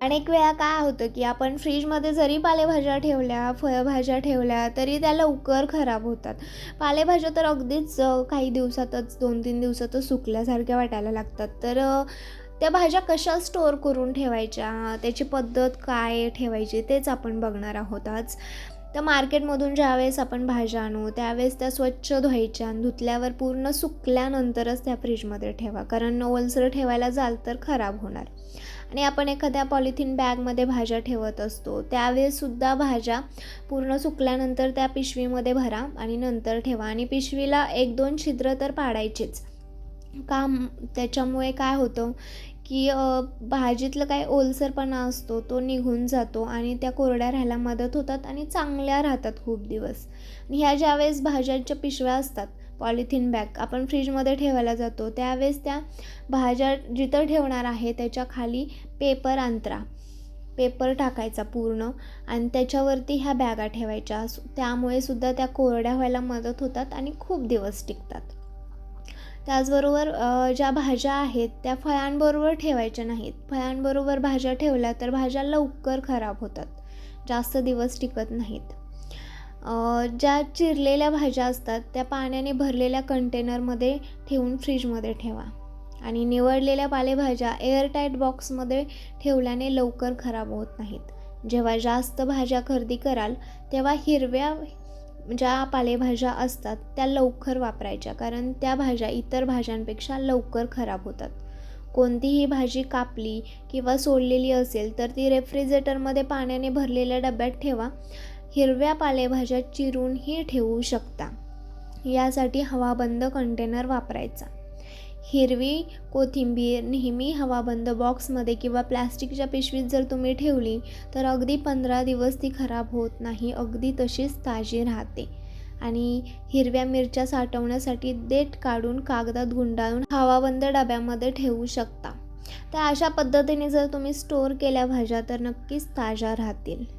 अनेक वेळा काय होतं की आपण फ्रीजमध्ये जरी पालेभाज्या ठेवल्या फळभाज्या ठेवल्या तरी त्या लवकर खराब होतात. पालेभाज्या तर अगदीच काही दिवसातच दोन तीन दिवसातच सुकल्यासारख्या वाटायला लागतात. तर त्या भाज्या कशा स्टोअर करून ठेवायच्या त्याची पद्धत काय ठेवायची तेच आपण बघणार आहोत आज. तर मार्केटमधून ज्यावेळेस आपण भाज्या आणू त्यावेळेस त्या स्वच्छ धुवायच्या आणि धुतल्यावर पूर्ण सुकल्यानंतरच त्या फ्रीजमध्ये ठेवा. कारण ओलसर ठेवायला जाल तर खराब होणार. आणि आपण एखाद्या पॉलिथिन बॅगमध्ये भाज्या ठेवत असतो. त्यावेळेससुद्धा भाज्या पूर्ण सुकल्यानंतर त्या पिशवीमध्ये भरा आणि नंतर ठेवा. आणि पिशवीला एक दोन छिद्र तर पाडायचेच. का त्याच्यामुळे काय होतं की भाजीतलं काय ओलसरपणा असतो तो निघून जातो आणि त्या कोरड्या राहायला मदत होतात आणि चांगल्या राहतात खूप दिवस. आणि ह्या ज्यावेळेस भाज्यांच्या पिशव्या असतात पॉलिथिन बॅग आपण फ्रीजमध्ये ठेवायला जातो. त्यावेळेस त्या भाज्या जिथं ठेवणार आहे त्याच्याखाली पेपर अंतरा. पेपर टाकायचा पूर्ण आणि त्याच्यावरती ह्या बॅगा ठेवायच्या. त्यामुळे सुद्धा त्या कोरड्या व्हायला मदत होतात आणि खूप दिवस टिकतात. त्याचबरोबर ज्या भाज्या आहेत त्या फळांबरोबर ठेवायच्या नाहीत. फळांबरोबर भाज्या ठेवल्या तर भाज्या लवकर खराब होतात. जास्त दिवस टिकत नाहीत. ज्या चिरलेल्या भाज्या असतात त्या पाण्याने भरलेल्या कंटेनरमध्ये ठेवून फ्रीजमध्ये ठेवा. आणि निवडलेल्या पालेभाज्या एअरटाईट बॉक्समध्ये ठेवल्याने लवकर खराब होत नाहीत. जेव्हा जास्त भाज्या खरेदी कराल तेव्हा हिरव्या ज्या पालेभाज्या असतात त्या लवकर वापरायच्या कारण त्या भाज्या इतर भाज्यांपेक्षा लवकर खराब होतात. कोणतीही भाजी कापली किंवा सोडलेली असेल तर ती रेफ्रिजरेटरमध्ये पाण्याने भरलेल्या डब्यात ठेवा. हिरव्या पालेभाज्या चिरूनही ठेवू शकता. यासाठी हवाबंद कंटेनर वापरायचा. हिरवी कोथिंबीर नेहमी हवाबंद बॉक्समध्ये किंवा प्लॅस्टिकच्या पिशवीत जर तुम्ही ठेवली तर अगदी पंधरा दिवस ती खराब होत नाही अगदी तशीच ताजी राहते. आणि हिरव्या मिरच्या साठवण्यासाठी देठ काढून कागदात गुंडाळून हवाबंद डब्यामध्ये ठेवू शकता. तर अशा पद्धतीने जर तुम्ही स्टोअर केल्या भाज्या तर नक्कीच ताज्या राहतील.